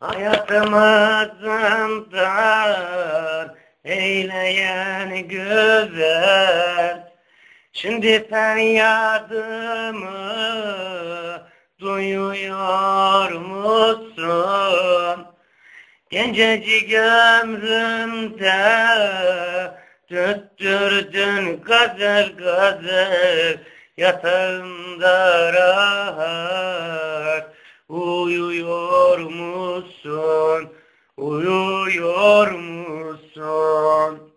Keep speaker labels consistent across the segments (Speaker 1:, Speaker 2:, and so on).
Speaker 1: Hayatımızdan eyleyen güzel Şimdi feryadımı duyuyor musun? Gencecik ömrümde tüttürdün gazel gazel Yatağımda rahat uyuyor musun? Uyuyor musun?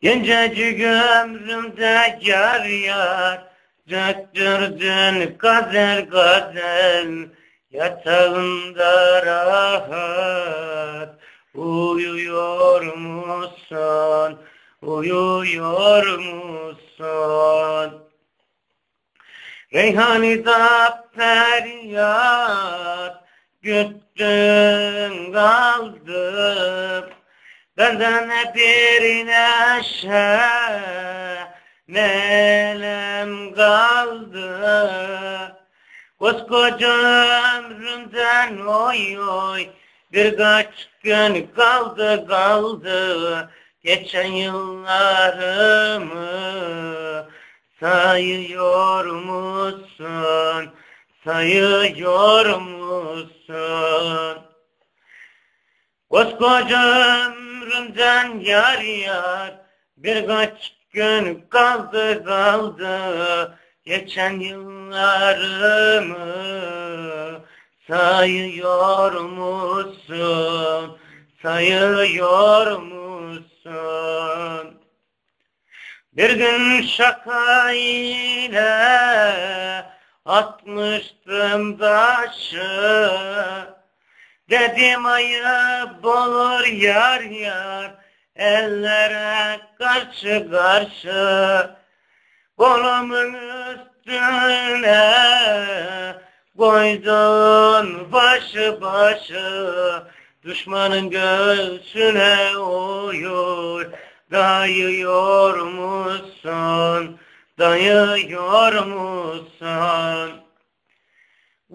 Speaker 1: Gencecik ömrümde yar yar Döktürdün gazel gazel Yatağında rahat Uyuyor musun? Uyuyor musun? Reyhanida feryat Güttün kaldım Benden bir neşe Nelem kaldı. Koskoca ömrümden oy oy Birkaç gün kaldı kaldı. Geçen yıllarımı Sayıyor musun? Sayıyor musun? Koskoca ömrümden yar yar Birkaç gün kaldı kaldı Geçen yıllarımı Sayıyor musun? Sayıyor musun? Bir gün şaka ile atmıştım taşı. Dedim ayıp olur yar yar ellere karşı karşı. Kolumun üstüne koydun başı başı. Düşmanın göğsüne uyur Dayıyor musun? Dayıyor musun?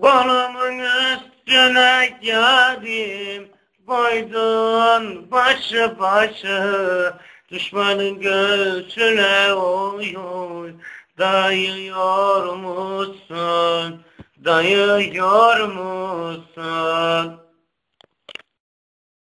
Speaker 1: Kolumun üstüne yarim koydun başı başı Düşmanın göğsüne uyuyor Dayıyor musun? Dayıyor musun?